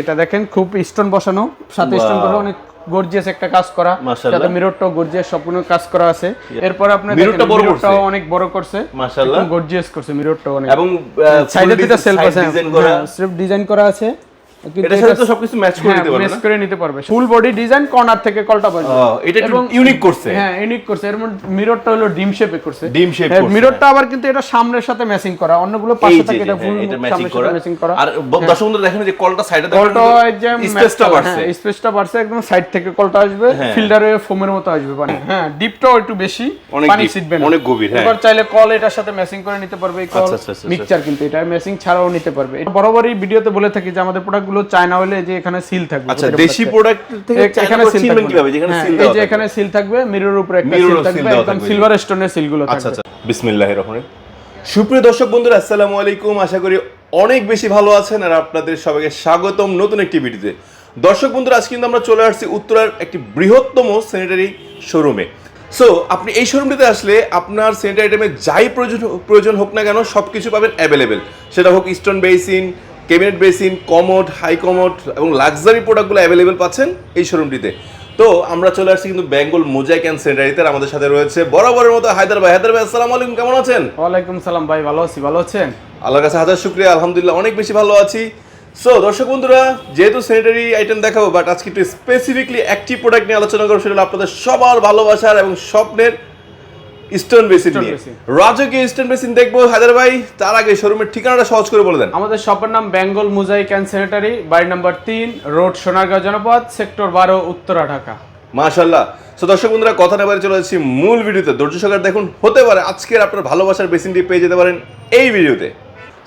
এটা দেখেন খুব স্টোন বসানো। সাথে স্টোন বসানো অনেক গর্জিয়াস একটা কাজ করা। মাশাআল্লাহ। যাতে মিররটাও গর্জিয়াস সম্পূর্ণ কাজ করা আছে। এরপর আপনার মিররটা বড় করছে। অনেক বড় করছে। মাশাআল্লাহ। গর্জিয়াস করছে মিররটাও অনেক। এবং সাইডে দুটো সেলফ আছে ডিজাইন করা। স্ট্রিপ ডিজাইন করা আছে। এটার সাথে তো সবকিছু ম্যাচ করে দিতে পারবে ম্যাচ করে নিতে পারবে ফুল বডি ডিজাইন কর্নার থেকে কলটা পাবে এটা একটু ইউনিক করছে। হ্যাঁ ইউনিক করছে। এর মধ্যে মিররটা হলো ডিম শেপে করছে। ডিম shape হ্যাঁ, করছে, মিররটা আবার কিন্তু এটা সামনের সাথে ম্যাচিং করা। অন্যগুলো পাশে থাকে এটা হ্যাঁ, ফুল ম্যাচিং করা। ম্যাচিং করা। আর দর্শক বন্ধুরা দেখেন যে কলটা সাইডে কলটা যে স্পেসটা বাড়ছে। স্পেসটা বাড়ছে একদম সাইড থেকে কলটা আসবে। হ্যাঁ। ফিল্টারে ফোমের মতো আসবে পানি। হ্যাঁ ডিপটাও একটু বেশি পানি deep, না অনেক গভীর, হ্যাঁ। এবার চাইলে কল এটার সাথে ম্যাচিং করে নিতে পারবে এই কল আচ্ছা, আচ্ছা, আচ্ছা, মিক্সচার কিন্তু এটা ম্যাচিং ছাড়াও নিতে পারবে। এটা বরাবরই ভিডিওতে বলে থাকি যে আমাদের প্রোডাক্টগুলো চায়না হলে যে এখানে সিল থাকবে আচ্ছা দেশি প্রোডাক্ট থেকে এখানে সিল থাকবে কীভাবে? যেখানে হ্যাঁ, সিল এই যে এখানে সিল থাকবে মিরর উপরে একটা সিল থাকবে একদম সিলভার স্টোনের সিলগুলো আচ্ছা থাকবে। আচ্ছা আচ্ছা বিসমিল্লাহির রহমানির সুপ্রিয় দর্শক বন্ধুরা আসসালামু আলাইকুম। আশা করি অনেক বেশি ভালো আছেন আর আপনাদের সবাইকে স্বাগতম নতুন একটি ভিডিওতে। দর্শক বন্ধুরা আজ কিন্তু আমরা চলে আসছি উত্তরার একটি বৃহত্তম স্যানিটারি শোরুমে সো আপনি এই শোরুমটিতে আসলে আপনার স্যানিটারি আইটেমে যাই প্রয়োজন প্রয়োজন হোক না কেন সব কিছু পাবেন অ্যাভেলেবেল সেটা হোক stone basin cabinet basin commode high commode এবং লাক্সারি প্রোডাক্টগুলো অ্যাভেলেবেল পাচ্ছেন এই শোরুমটিতে তো আমরা চলে আসছি কিন্তু বেঙ্গল মোজাইক অ্যান্ড স্যানিটারিতে আর আমাদের সাথে রয়েছে বরাবরের মতো হায়দার ভাই। হায়দার ভাই আসসালামু আলাইকুম কেমন আছেন? ওয়ালাইকুম সালাম ভাই ভালো আছি ভালো আছেন? আল্লাহর কাছে হাজার শুক্রিয়া আলহামদুলিল্লাহ অনেক বেশি ভালো আছি। সো দর্শক বন্ধুরা যেহেতু স্যানিটারি আইটেম দেখাবো বাট আজকে একটু স্পেসিফিকলি একটি প্রোডাক্ট নিয়ে আলোচনা করব সেটা আপনাদের সবার ভালোবাসার এবং স্বপ্নের স্টোন বেসিন নিয়ে। রাজকীয় স্টোন বেসিন দেখব হায়দার ভাই তার আগে শোরুমের ঠিকানাটা সহজ করে বলে দেন। আমাদের শপের নাম বেঙ্গল মুজাইক অ্যান্ড স্যানিটারি বাড়ি নাম্বার তিন রোড সোনারগাঁও জনপদ সেক্টর বারো উত্তরা ঢাকা। মাশাল্লাহ। সো দর্শক বন্ধুরা কথা না বলে চলে যাচ্ছি মূল ভিডিওতে। ধৈর্য সহকারে দেখুন হতে পারে আজকের আপনার ভালোবাসার বেসিনটি পেয়ে যেতে পারেন এই ভিডিওতে।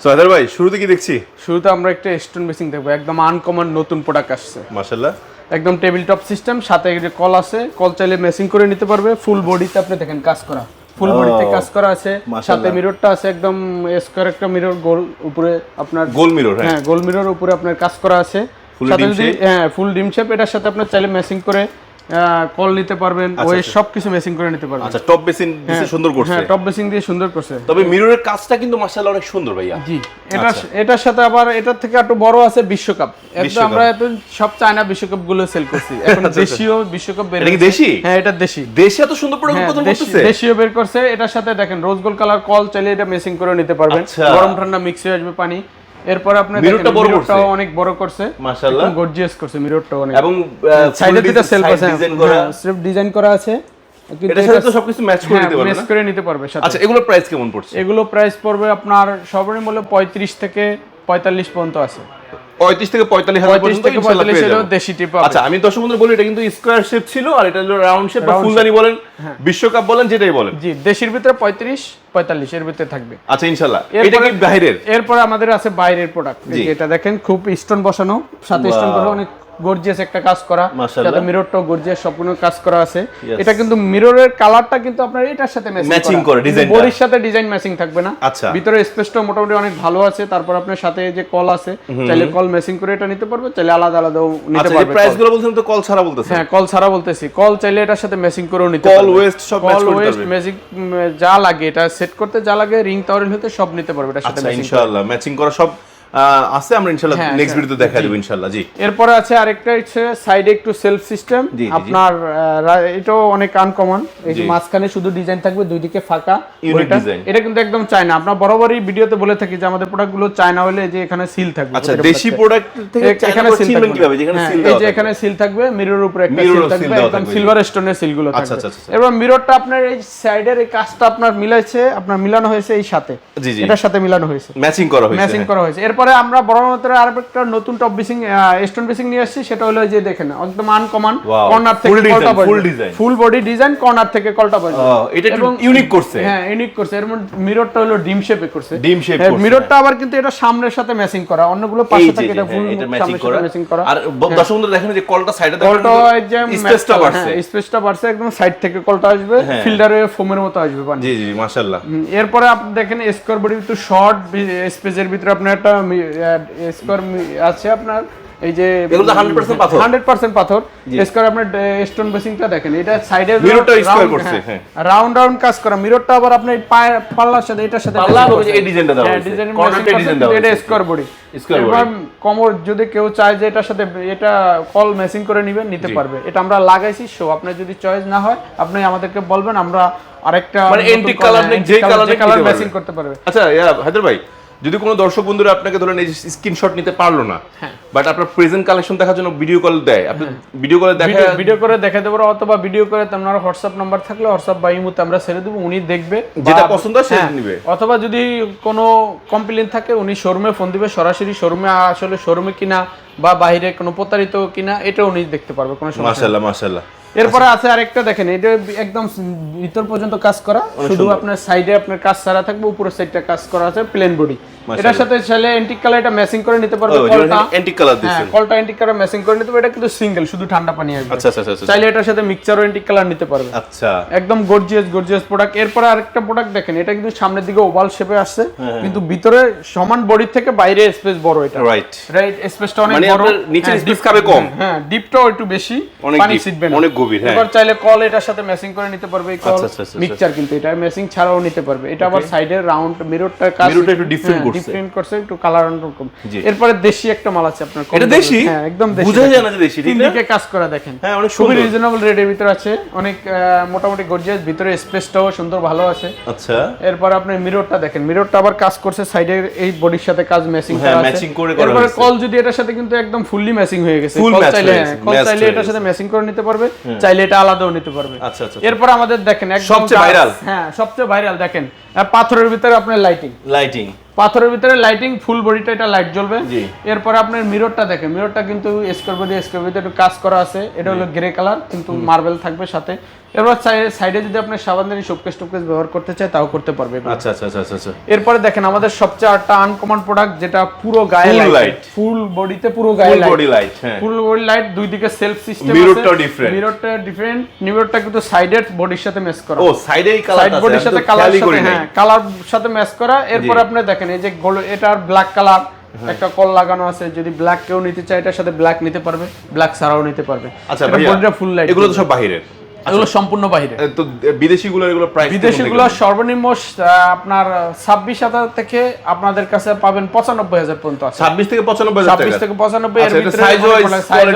সো হায়দার ভাই শুরুতে কি দেখছি? শুরুতে আমরা একটা স্টোন বেসিং দেখব একদম আনকমন নতুন প্রোডাক্ট আসছে। মাশাল্লাহ। একদম টেবিল টপ সিস্টেম সাথে কল আছে কল চাইলে মেসিং করে নিতে পারবে ফুল বডিতে আপনি দেখেন কাজ করা। ফুল বডিতে কাজ করা আছে সাথে মিররটা আছে একদম স্কয়ার একটা মিরর গোল উপরে আপনার গোল মিরর হ্যাঁ। হ্যাঁ গোল মিরর উপরে আপনার কাজ করা আছে। সাথে যদি হ্যাঁ ফুল ডিম শেপ এটার সাথে আপনার চাইলে মেসিং করে কল নিতে পারবেন ওই সব কিছু মেসিং করে নিতে পারবেন। আচ্ছা টপ বেসিন সুন্দর করছে। হ্যাঁ টপ বেসিং দিয়ে সুন্দর করছে। তবে মিররের কাজটা কিন্তু মাশাআল্লাহ অনেক সুন্দর ভাইয়া। জি এটা এটার সাথে আবার এটার থেকে একটু বড় আছে বিশ্বকাপ। একদম আমরা এত সব চায়না বিশ্বকাপগুলো সেল করছি। এখন দেশীয় বিশ্বকাপ বের এটা কি দেশি? হ্যাঁ এটা দেশি। দেশে এত সুন্দর প্রোডাক্ট হ্যাঁ, উৎপাদন করতেছে? দেশীয় বের করছে। এটার সাথে দেখেন রোজ গোল্ড কালার কল চাইলে এটা মেসিং করে নিতে পারবেন। আচ্ছা। গরম ঠান্ডা মিক্স হয়ে আসবে পানি। এরপর আপনার মিররটা বড় করছে। অনেক বড় করছে। মাশাআল্লাহ। গর্জিয়াস করছে মিররটাও অনেক। এবং সাইডে দুটো সেলফ আছে। ডিজাইন করা। স্ট্রিপ ডিজাইন করা আছে। কিন্তু এটার সাথে তো সবকিছু ম্যাচ করে দিতে পারবে ম্যাচ করে নিতে পারবে সাথে। আচ্ছা এগুলোর প্রাইস কেমন পড়ছে? এগুলো প্রাইস পড়বে আপনার সর্বনিম্ন পঁয়ত্রিশ থেকে পঁয়তাল্লিশ পর্যন্ত আছে। 35 থেকে 45 হাজার পর্যন্ত ইনশাআল্লাহ পেয়ে যাবেন। দেশি টিপ আচ্ছা আমি দর্শক বন্ধুদের বলি এটা কিন্তু স্কয়ার শেপ ছিল আর এটা হলো রাউন্ড শেপ বা ফুলদানি বলেন বিশ্বকাপ বলেন যেটাই বলেন। জি দেশের ভিতরে পঁয়ত্রিশ পঁয়তাল্লিশ এর ভিতরে থাকবে। আচ্ছা ইনশাআল্লাহ এটা কি বাইরের? এরপর আমাদের আছে বাইরের প্রোডাক্ট এটা দেখেন খুব স্টোন বসানো সাথে স্টোন বসানো অনেক গর্জিয়াস একটা কাজ করা মাশাআল্লাহ। যাতে মিররটাও গর্জিয়াস সম্পূর্ণ কাজ করা আছে এটা কিন্তু মিররের কালারটা কিন্তু আপনার এটার সাথে Matching করে, টা। বডির সাথে ডিজাইন ম্যাচিং থাকবে না আচ্ছা। ভিতরে স্পেসটা মোটামুটি অনেক ভালো আছে তারপর আপনার সাথে যে কল আছে চাইলে কল ম্যাচিং করে এটা নিতে পারবে চাইলে আলাদা আলাদাও নিতে আচ্ছা পারবে প্রাইসগুলো বলছেন তো কল ছাড়া বলতেছে হ্যাঁ কল ছাড়া বলতেছি কল চাইলে এটার সাথে ম্যাচিং করেও নিতে পারবে। waist সব match কল করতে ওয়েস্ট পারবে। ম্যাজিক যা লাগে এটা সেট করতে যা লাগে রিং তাওরিল হতে সব নিতে পারবে এটার সাথে আচ্ছা ম্যাচিং ইনশাআল্লাহ ম্যাচিং করা সব আছে আমরা ইনশাআল্লাহ হ্যাঁ, নেক্সট আচ্ছা। ভিডিওতে দেখা দেব ইনশাআল্লাহ জি। এরপরে আছে আরেকটা হচ্ছে সাইডে একটু সেলফ সিস্টেম। আপনার এটাও অনেক আনকমন এই যে। মাঝখানে শুধু ডিজাইন থাকবে দুই দিকে ফাঁকা এটা কিন্তু একদম চায়না আমরা বরাবরই ভিডিওতে বলে থাকি যে আমাদের প্রোডাক্টগুলো চায়না হলে যে এখানে সিল থাকবে। আচ্ছা দেশি প্রোডাক্ট থেকে এখানে সিল থাকবে। কীভাবে? যেখানে হ্যাঁ, সিল এই যে এখানে সিল থাকবে মিরর উপরে একটা সিল থাকবে একদম সিলভার স্টোনের সিলগুলো আচ্ছা, থাকবে। আচ্ছা, আচ্ছা। এবার মিররটা আপনার এই সাইডের এই কাজটা আপনার মিলাইছে আপনার মিলানো হয়েছে এই সাথে। জি, জি। এটার সাথে মিলানো হয়েছে। ম্যাচিং করা হয়েছে ম্যাচিং করা হয়েছে। এরপরে আমরা বড় মাত্রার আর একটা নতুন টপ বিসিং স্টোন বিসিং নিয়ে আসছি সেটা হলো যে দেখেন একদম আনকমন কর্নার থেকে কলটা full design. Full body design corner থেকে কলটা ও, এটা একটু ইউনিক করছে। হ্যাঁ ইউনিক করছে। এর মধ্যে মিররটা হলো ডিম শেপে করছে। ডিম shape করছে, মিররটা আবার কিন্তু এটা সামনের সাথে ম্যাচিং করা অন্যগুলো পাশে থাকে এটা হ্যাঁ, ফুল ম্যাচিং সামনের করা সাথে ম্যাচিং করা। আর ব- দর্শক বন্ধুরা দেখেন যে কলটা সাইডে দেখেন কলটা যে স্পেসটা বাড়ছে। স্পেসটা বাড়ছে একদম সাইড থেকে কলটা আসবে হ্যাঁ। ফিল্টারে ফোমের মতো আসবে পানি জি জি মাশাআল্লাহ। এরপরে আপনি দেখেন স্কোয়ার বডি একটু শর্ট স্পেসের ভিতরে আপনার একটা স্কোয়ার আছে আপনার? এই যে এগুলো তো 100% পাথর। 100% পাথর। স্কোয়ার আপনার স্টোন বেসিংটা দেখেন। এটা সাইডে করছে, হ্যাঁ। রাউন্ড রাউন্ড কাজ করা। মিররটা আবার আপনি পাল্লার সাথে এটার সাথে পাল্লা matching এই ডিজাইনটা দেওয়া হ্যাঁ, ডিজাইন এটা। বডি কোমর যদি কেউ চায় যে এটার সাথে এটা কল ম্যাচিং করে নেবেন নিতে পারবে। এটা আমরা লাগাইছি শো আপনার যদি চয়েস না হয় আপনি আমাদেরকে বলবেন আমরা আরেকটা মানে colour নেই, যে ম্যাচিং করতে পারবে। আচ্ছা ইয়া হায়দার ভাই যদি কোনো দর্শক বন্ধুরা আপনাকে ধরেন এই স্ক্রিনশট নিতে পারল না হ্যাঁ। বাট আপনার প্রেজেন্ট কালেকশন দেখার জন্য ভিডিও কল দেয় আপনি ভিডিও কলে দেখা ভিডিও করে দেখাতে পারো অথবা ভিডিও করে আপনার হোয়াটসঅ্যাপ নাম্বার থাকলে হোয়াটসঅ্যাপ বা ইমুতে আমরা ছেড়ে দেবো উনি দেখবে যেটা পছন্দ হয় সেটা হ্যাঁ, নিবে। অথবা যদি কোনো কমপ্লেন থাকে উনি শোরুমে ফোন দিবে সরাসরি শোরুমে আসলে শোরুমে কিনা বা বাইরে কোনো প্রতারিত কিনা এটা উনি দেখতে পারবে কোনো সমস্যা মাশাআল্লাহ মাশাআল্লাহ এরপরে আছে আরেকটা দেখেন এটা একদম ভিতর পর্যন্ত কাজ করা। শুধু আপনার সাইডে আপনার কাজ ছাড়া থাকবে উপরের সাইডটা কাজ করা আছে প্লেন বডি এটার সাথে চাইলে কালার এটা ম্যাচিং করে নিতে পারবে ও কলটা। অ্যান্টিক কালার হ্যাঁ দিছেন কলটা এন্টিক কালার ম্যাচিং করে নিতে পারবে এটা কিন্তু সিঙ্গেল শুধু ঠান্ডা পানি আসবে। আচ্ছা আচ্ছা আচ্ছা চাইলে এটার সাথে মিক্সচারও কালার নিতে পারবে। আচ্ছা। একদম গর্জিয়াস গর্জিয়াস প্রোডাক্ট এরপরে আরেকটা প্রোডাক্ট দেখেন এটা কিন্তু সামনের দিকে ওভাল শেপে আসছে হ্যাঁ, কিন্তু ভিতরে সমান বডির থেকে বাইরে স্পেস বড় এটা। রাইট রাইট স্পেসটা অনেক মানে বড়। হ্যাঁ, খাবে কম। হ্যাঁ ডিপটাও একটু বেশি অনেক পানি না। অনেক গভীর, হ্যাঁ। এবার চাইলে কল এটার সাথে ম্যাচিং করে নিতে পারবে এই কল আচ্ছা, আচ্ছা, আচ্ছা, মিক্সচার কিন্তু এটা ম্যাচিং ছাড়াও নিতে পারবে। এটা আবার সাইডে রাউন্ড মিররটা কাজ Mirror-টা একটু করছে। ডিফারেন্ট করছে একটু কালার অন্যরকম এরপরে দেশি একটা মাল আছে আপনার এটা দেশি? হ্যাঁ একদম দেশি। দেখেন। যায় না যে দেশি, তিন দিকে কাজ করা দেখেন। হ্যাঁ, অনেক খুবই। রিজনেবল রেটের ভিতর আছে। অনেক মোটামুটি গর্জিয়াস ভিতরে স্পেসটাও সুন্দর ভালো আছে। আচ্ছা। এরপর আপনি মিররটা দেখেন। মিররটা আবার কাজ করছে সাইডের এই বডির সাথে কাজ ম্যাচিং হ্যাঁ, করা আছে। matching করে করা এরপর কল যদি এটার সাথে কিন্তু একদম ফুললি ম্যাচিং হয়ে গেছে। কল চাইলে হ্যাঁ, কল চাইলে এটার সাথে। ম্যাচিং করে নিতে পারবে। চাইলে এটা আলাদাও নিতে পারবে। আচ্ছা আচ্ছা এরপর আমাদের দেখেন একদম সবচেয়ে viral। হ্যাঁ সবচেয়ে ভাইরাল দেখেন। পাথরের ভিতরে আপনার লাইটিং লাইটিং পাথরের ভিতরে লাইটিং ফুল বডিটা এটা লাইট জ্বলবে। এরপরে আপনার মিররটা দেখেন মিররটা কিন্তু স্কোয়ার বডি স্কোয়ার বডিতে একটু কাজ করা আছে। এটা হলো গ্রে কালার কিন্তু মার্বেল থাকবে সাথে। এরপর সাইডে যদি আপনি সাবানদানি শোকেস টোকেস ব্যবহার করতে চায় তাও করতে পারবে। আচ্ছা আচ্ছা আচ্ছা আচ্ছা এরপরে দেখেন আমাদের সবচেয়ে একটা আনকমন প্রোডাক্ট যেটা পুরো গায়ে লাইট ফুল বডিতে পুরো গায়ে light body light full body light দুই দিকে সেলফ সিস্টেম Mirror-টাও different। মিররটা ডিফারেন্ট মিররটা কিন্তু সাইডের বডির সাথে ম্যাচ করা। ও সাইডে এই কালার সাইড বডির সাথে কালার সাথে হ্যাঁ কালার সাথে ম্যাচ করা। এরপর। আপনি দেখেন এই যে এটার ব্ল্যাক কালার একটা কল লাগানো আছে। যদি ব্ল্যাক কেউ নিতে চায় এটার সাথে ব্ল্যাক নিতে পারবে। ব্ল্যাক ছাড়াও নিতে পারবে। আচ্ছা ফুল লাইট এগুলো তো সব বাহিরের। এগুলো সম্পূর্ণ বাইরে। তো বিদেশি গুলো এগুলো প্রাইস বিদেশি গুলো সর্বনিম্ন আপনার ছাব্বিশ হাজার থেকে আপনাদের কাছে পাবেন পঁচানব্বই হাজার পর্যন্ত 26 থেকে 95 হাজার ছাব্বিশ থেকে পঁচানব্বই এর আচ্ছা, ভিতরে wise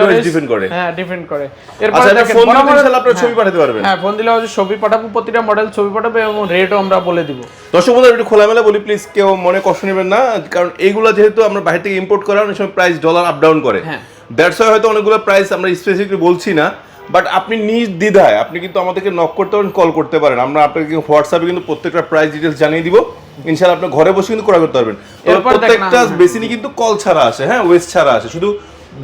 wise, depend করে। হ্যাঁ ডিপেন্ড করে। আচ্ছা এরপরে দেখেন ফোন দিলে বরাবর- আপনারা হ্যাঁ, ছবি পাঠাতে পারবেন। হ্যাঁ ফোন দিলে হচ্ছে ছবি পাঠাবো প্রতিটা মডেল ছবি পাঠাবে এবং রেটও আমরা বলে দিব। দর্শক বন্ধুরা একটু খোলামেলা বলি প্লিজ কেউ মনে কষ্ট নেবেন না কারণ এইগুলো যেহেতু আমরা বাইরে থেকে ইম্পোর্ট করা অনেক সময় প্রাইস ডলার আপ ডাউন করে। হ্যাঁ। দ্যাটস হয়তো অনেকগুলো প্রাইস আমরা স্পেসিফিকলি বলছি না। বাট আপনি নিজ দ্বিধায় আপনি কিন্তু আমাদেরকে নক করতে পারেন কল করতে পারেন। আমরা আপনাকে হোয়াটসঅ্যাপে কিন্তু প্রত্যেকটা প্রাইস ডিটেলস জানিয়ে দিব। ইনশাআল্লাহ আপনি ঘরে বসে কিন্তু ক্রয় করতে পারবেন। প্রত্যেকটা। বেসিনই কিন্তু কল ছাড়া আসে হ্যাঁ ওয়েস্ট ছাড়া আসে। শুধু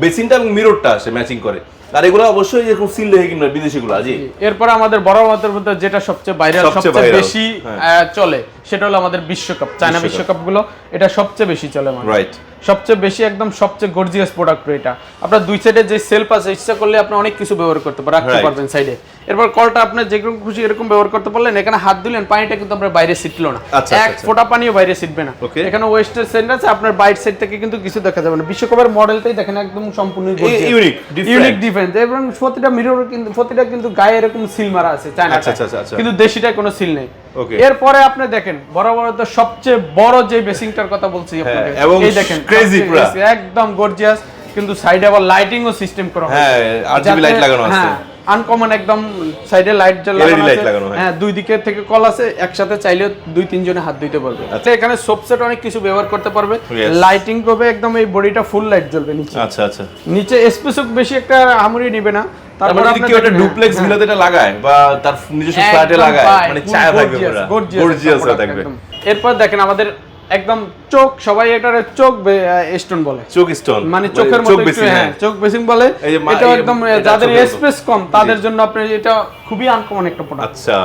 বেসিনটা এবং মিররটা আসে ম্যাচিং করে। আর এগুলো অবশ্যই এরকম সিল রেখে কিনবে বিদেশিগুলো জি। এরপরে আমাদের বড় মাত্রার মধ্যে যেটা সবচেয়ে ভাইরাল সবচেয়ে বেশি হ্যাঁ। চলে সেটা হলো আমাদের বিশ্বকাপ চায়না বিশ্বকাপ। গুলো এটা সবচেয়ে বেশি চলে রাইট সবচেয়ে বেশি একদম সবচেয়ে গর্জিয়াস প্রোডাক্ট এটা। আপনার দুই সাইডে যে সেলফ আছে ইচ্ছা করলে আপনি অনেক কিছু ব্যবহার করতে পারেন রাখতে পারবেন সাইডে এরপর কলটা আপনি যেরকম খুশি এরকম ব্যবহার করতে পারলেন এখানে হাত দিলেন পানিটা কিন্তু আপনার বাইরে ছিটলো না। আচ্ছা, এক আচ্ছা। ফোঁটা পানিও বাইরে ছিটবে না। এখানে ওয়েস্টার সেন্ট আছে আপনার বাইট সাইড থেকে কিন্তু কিছু দেখা যাবে না। বিশ্বকাপের মডেলটাই দেখেন একদম সম্পূর্ণ different. ইউনিক ডিফারেন্স এবং প্রতিটা মিরর কিন্তু প্রতিটা কিন্তু গায়ে এরকম সিল মারা আছে চায়না আচ্ছা, আচ্ছা, আচ্ছা। কিন্তু দেশিটা কোনো সিল নেই. এরপরে আপনি দেখেন বড় বড় তো সবচেয়ে বড় যে বেসিংটার কথা বলছি আপনাকে এই দেখেন সবচেয়ে পুরা। একদম গর্জিয়াস কিন্তু সাইডে আবার লাইটিং ও সিস্টেম করা হ্যাঁ, RGB light লাগানো আছে। আনকমন একদম সাইডে লাইট লাগানো, হ্যাঁ। হ্যাঁ দুই দিকে থেকে কল আছে একসাথে চাইলে দুই তিনজনে হাত দিতে পারবে। আচ্ছা। এখানে সোপসেট অনেক কিছু ব্যবহার করতে পারবে। লাইটিং করবে একদম এই বডিটা ফুল লাইট জ্বলবে নিচে। আচ্ছা আচ্ছা। নিচে বেশি একটা আমরি নিবে না তারপরে যদি কেউ একটা ডুপ্লেক্স হ্যাঁ। ভিলাতে এটা লাগায় বা তার নিজস্ব ফ্ল্যাটে লাগায় মানে ছায়া থাকবে পুরো গর্জিয়াস থাকবে এরপর দেখেন আমাদের একদম চোখ সবাই এটার চোখ স্টোন বলে। চোখ স্টোন মানে চোখের মতো একটু, হ্যাঁ চোখ বেসিং বলে। এটা একদম যাদের স্পেস কম তাদের জন্য আপনি এটা খুবই আনকমন একটা প্রোডাক্ট আচ্ছা।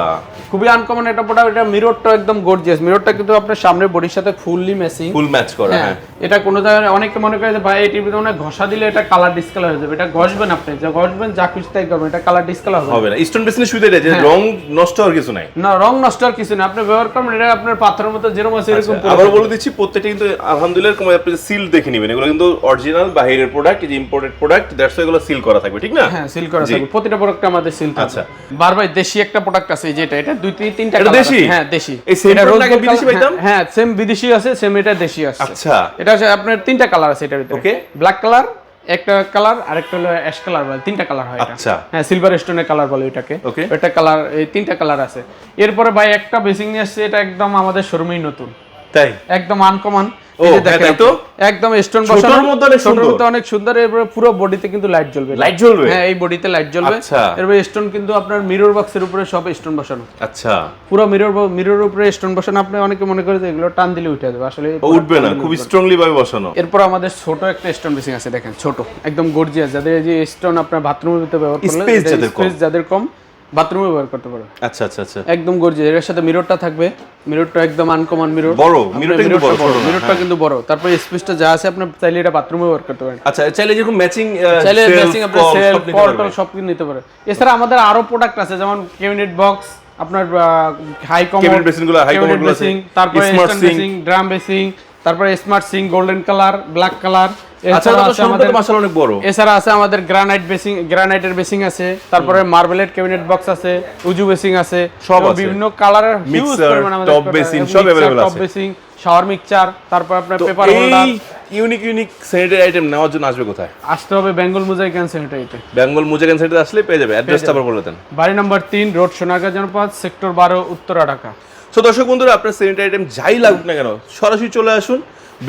খুবই আনকমন একটা প্রোডাক্ট এটা মিররটা একদম গর্জিয়াস মিররটা কিন্তু আপনার সামনের বডির সাথে ফুললি ম্যাচিং ফুল ম্যাচ করা হ্যাঁ। হ্যাঁ। এটা কোনো জায়গায় অনেকে মনে করে যে ভাই এটির ভিতরে মনে ঘষা দিলে এটা কালার ডিসকালার হয়ে যাবে। এটা ঘষবেন আপনি। যা ঘষবেন যা খুশি তাই করবেন। এটা কালার ডিসকালার হবে হবে না। স্টোন বেসিনে সুবিধা এটা যে হ্যাঁ। রং নষ্ট হওয়ার কিছু নাই। না রং নষ্ট আর কিছু না আপনি ব্যবহার করবেন এটা আপনার পাথরের মতো যেরকম আছে এরকম আচ্ছা, আবার বলে দিচ্ছি প্রত্যেকটা কিন্তু আলহামদুলিল্লাহ এরকম আপনি সিল দেখে নেবেন। এগুলো কিন্তু অরিজিনাল বাইরের প্রোডাক্ট যে ইম্পোর্টেড প্রোডাক্ট দ্যাটস এগুলো সিল করা থাকবে ঠিক না? হ্যাঁ সিল করা থাকবে। প্রতিটা প্রোডাক্ট আমাদের সিল থাকবে আচ্ছা। বারবার দেশি একটা প্রোডাক্ট আছে এই যেটা এটা দুই তিন তিনটা দেশি? হ্যাঁ দেশি। এই gold বিদেশি পাইতাম? হ্যাঁ সেম বিদেশি আছে সেম এটা দেশি আছে। আচ্ছা। এটা আপনার তিনটা কালার আছে এটার ভিতরে। ওকে ব্ল্যাক কালার একটা কালার আরেকটা হলো অ্যাশ কালার বলে তিনটা কালার হয় আচ্ছা। হ্যাঁ সিলভার স্টোনের কালার বলে ওইটাকে। ওকে ওইটা কালার এই তিনটা কালার আছে। এরপরে ভাই একটা বেসিং নিয়ে আসছে এটা একদম আমাদের শোরুমেই নতুন। তাই? একদম আনকমন? একদম স্টোন ছোটর মধ্যে অনেক সুন্দর। অনেক সুন্দর এরপরে পুরো বডিতে কিন্তু লাইট জ্বলবে লাইট জ্বলবে? হ্যাঁ এই বডিতে লাইট জ্বলবে। আচ্ছা। এরপরে স্টোন কিন্তু আপনার মিরর বক্সের উপরে সব স্টোন বসানো। আচ্ছা। পুরো মিরর মিরর উপরে স্টোন বসানো আপনি অনেকে মনে করে যে এগুলো টান দিলে উঠে যাবে। আসলে উঠবে না খুব স্ট্রংলি ভাবে বসানো। এরপর আমাদের ছোট একটা স্টোন বেসিং আছে দেখেন ছোট একদম গর্জিয়াস যাদের যে স্টোন আপনার বাথরুমের ভিতরে ব্যবহার করলে। স্পেস যাদের কম বাথরুমে ব্যবহার করতে পারবে আচ্ছা আচ্ছা আচ্ছা। একদম গর্জিয়াস। এর সাথে মিররটা থাকবে। মিররটা একদম আনকমন মিরর বড়, mirrorটা কিন্তু বড়, মিররটা কিন্তু বড়। তারপরে স্পেসটা যা আছে আপনি চাইলে এটা বাথরুমে ব্যবহার করতে পারেন। আচ্ছা চাইলে যেরকম ম্যাচিং চাইলে ম্যাচিং আপনি সেল কল টল সব কিছু নিতে পারে। এছাড়া আমাদের আরও প্রোডাক্ট আছে যেমন কেবিনেট বক্স আপনার হাই কমোড Cabinet basin গুলো, commode গুলো আছে। তারপরে Smart স্ট্যান্ড ড্রাম বেসিং তারপরে smart sink golden colour black colour এছাড়া আছে আমাদের মাসাল অনেক বড়। এছাড়া আছে আমাদের গ্রানাইট বেসিং গ্রানাইটের বেসিং আছে তারপরে মার্বেলের ক্যাবিনেট বক্স আছে উজু বেসিং আছে সব বিভিন্ন কালারের হিউজ Mixer, পরিমাণ আমাদের top basin, top basin shower mixture তারপর আপনার paper holder unique unique sanitary item নেওয়ার জন্য আসবে কোথায়? আসতে হবে বেঙ্গল মুজাই বেঙ্গল সাইডে আসলে পেয়ে যাবে। অ্যাড্রেসটা আবার বলে দেন। বাড়ি নম্বর রোড সোনারগাঁ জনপদ সেক্টর বারো উত্তরা ঢাকা। সো দর্শক বন্ধুরা আপনার স্যানিটারি আইটেম যাই লাগুক না কেন সরাসরি চলে আসুন।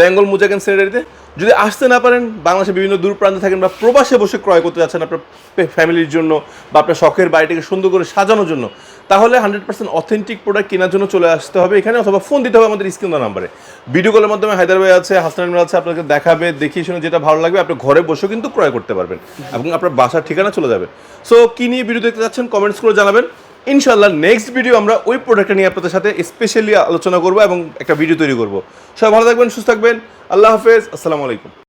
বেঙ্গল মুজাগান স্যানিটারিতে যদি আসতে না পারেন, বাংলাদেশের বিভিন্ন দূর প্রান্তে থাকেন বা প্রবাসে বসে ক্রয় করতে যাচ্ছেন আপনার ফ্যামিলির জন্য বা আপনার শখের বাড়িটাকে সুন্দর করে সাজানোর জন্য, তাহলে হান্ড্রেড পার্সেন্ট অথেন্টিক প্রোডাক্ট কেনার জন্য চলে আসতে হবে এখানে অথবা ফোন দিতে হবে আমাদের স্ক্রিন নাম্বারে। ভিডিও কলের মাধ্যমে হায়দ্রাবাদ আছে হাসনান আছে আপনাকে দেখাবে, দেখিয়ে শুনে যেটা ভালো লাগবে, আপনি ঘরে বসেও কিন্তু ক্রয় করতে পারবেন এবং আপনার বাসার ঠিকানা চলে যাবে। সো কি নিয়ে ভিডিও দেখতে যাচ্ছেন কমেন্টস করে জানাবেন। ইনশাল্লাহ নেক্সট ভিডিও আমরা ওই প্রোডাক্টটা নিয়ে আপনাদের সাথে স্পেশালি আলোচনা করব এবং একটা ভিডিও তৈরি করব। সবাই ভালো থাকবেন, সুস্থ থাকবেন। আল্লাহ হাফেজ, আসসালামু আলাইকুম।